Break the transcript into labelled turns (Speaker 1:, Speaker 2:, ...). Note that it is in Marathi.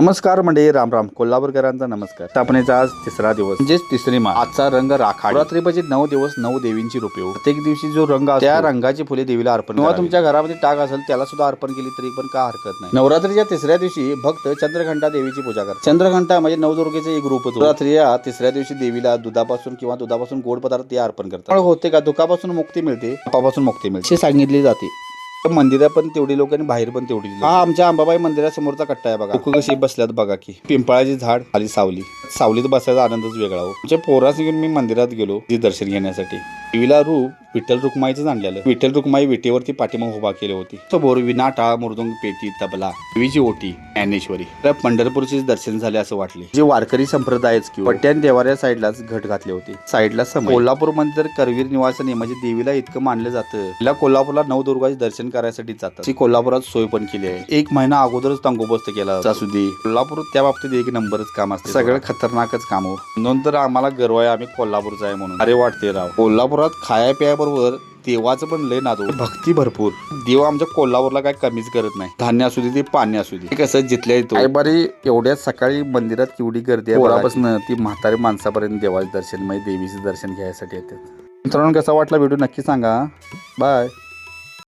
Speaker 1: नमस्कार मंडळी राम राम. कोल्हापूरकरांचा नमस्कार. स्थापनेचा आज तिसरा दिवस. म्हणजेच तिसरी माळ. आजचा रंग राखा नवरात्रीपाची नऊ दिवस नऊ देवींची रूपे हो. प्रत्येक दिवशी जो रंग त्या रंगाची फुले देवीला अर्पण किंवा तुमच्या घरामध्ये टाक असेल त्याला सुद्धा अर्पण केली तरी पण का हरकत नाही. नवरात्रीच्या तिसऱ्या दिवशी भक्त चंद्रघंटा देवीची पूजा करतात. चंद्रघंटा म्हणजे नवदुर्गेचे एक रूप होतो. नवरात्रीच्या तिसऱ्या दिवशी देवीला दुधापासून किंवा दुधापासून गोड पदार्थ ते अर्पण करतात. होते का? दुखापासून मुक्ती मिळते. पापापासून मुक्ती मिळते. सांगितले जाते. मंदिरात पण तेवढी लोक आणि बाहेर पण तेवढी लोकं. हा आमच्या अंबाबाई मंदिरासमोरचा कट्टा आहे बघा. लोक कशी बसल्यात बघा की. पिंपळाची झाड खाली सावली. सावलीत बसायचा आनंदच वेगळा हो. आमच्या पोरास घेऊन मी मंदिरात गेलो ती दर्शन घेण्यासाठी. देवीला रूप विठ्ठल रुक्माईच आणलेलं. विठ्ठल रुक्माई विटेवरती पाठीमाग उभा केली होती. समोर विना टाळ मृदुंग पेटी तबला देवीची ओटी ज्ञानेश्वरी. तर पंढरपूरचे दर्शन झाले असं वाटले. जे वारकरी संप्रदायच किंवा पट्ट्यान देवाऱ्या साईडलाच घट घातले होते. साईडला कोल्हापूर तर करवीर निवासनी म्हणजे देवीला इतकं मानलं जातं. तिला कोल्हापूरला नवदुर्गाचे दर्शन करायसाठी जातात. ती कोल्हापुरात सोय पण केली आहे. एक महिना अगोदरच तंगोबस्त केला असू दे कोल्हापूर त्या बाबतीत एक नंबरच काम असते. सगळं खतरनाकच काम हो. म्हणून तर आम्हाला गर्व आहे आम्ही कोल्हापूरचा आहे म्हणून. अरे वाटते राव. कोल्हापुरात खाया प्याबरोबर देवाचं पण लय नादो भक्ती भरपूर. देव आमच्या कोल्हापूरला काय कमीच करत नाही. धान्य असू दे ते पाणी असू दे. कसं जिथल्या येतो बारी एवढ्या सकाळी मंदिरात केवढी गर्दी आहे ती म्हातारी माणसापर्यंत देवाचे दर्शन म्हणजे देवीचे दर्शन घ्यायसाठी येतात. मित्रांनो कसा वाटला व्हिडिओ नक्की सांगा. बाय